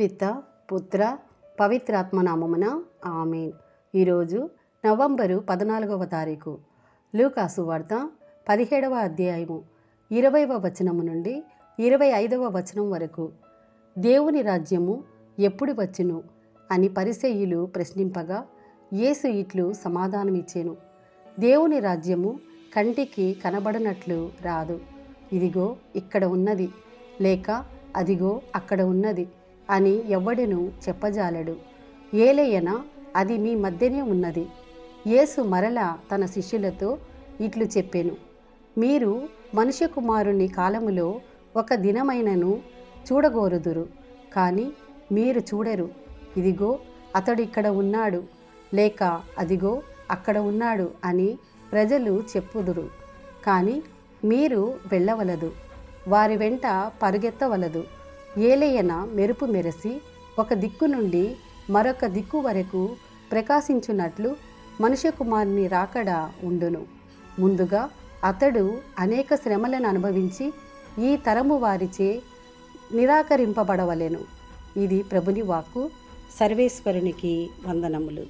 పిత పుత్ర పవిత్రాత్మనామమున ఆమెన్. ఈరోజు నవంబరు పద్నాలుగవ తారీఖు. లూకాసు వార్త పదిహేడవ అధ్యాయము ఇరవైవ వచనము నుండి ఇరవై ఐదవ వచనం వరకు. దేవుని రాజ్యము ఎప్పుడు వచ్చును అని పరిసెయ్యులు ప్రశ్నింపగా యేసు ఇట్లు సమాధానమిచ్చాను. దేవుని రాజ్యము కంటికి కనబడనట్లు రాదు. ఇదిగో ఇక్కడ ఉన్నది. లేక అదిగో అక్కడ ఉన్నది. అని ఎవ్వడెను చెప్పజాలడు. ఏలయన అది మీ మధ్యనే ఉన్నది. యేసు మరల తన శిష్యులతో ఇట్లు చెప్పెను. మీరు మనుష్య కుమారుని కాలములో ఒక దినమైనను చూడగోరుదురు కానీ మీరు చూడరు. ఇదిగో అతడు ఇక్కడ ఉన్నాడు. లేక అదిగో అక్కడ ఉన్నాడు అని ప్రజలు చెప్పుదురు. కానీ మీరు వెళ్ళవలదు. వారి వెంట పరుగెత్తవలదు. ఏలయన మెరుపు మెరసి ఒక దిక్కు నుండి మరొక దిక్కు వరకు ప్రకాశించున్నట్లు మనుష్య కుమారుని రాకడ ఉండును. ముందుగా అతడు అనేక శ్రమలను అనుభవించి ఈ తరము వారిచే నిరాకరింపబడవలెను. ఇది ప్రభుని వాక్కు. సర్వేశ్వరునికి వందనములు.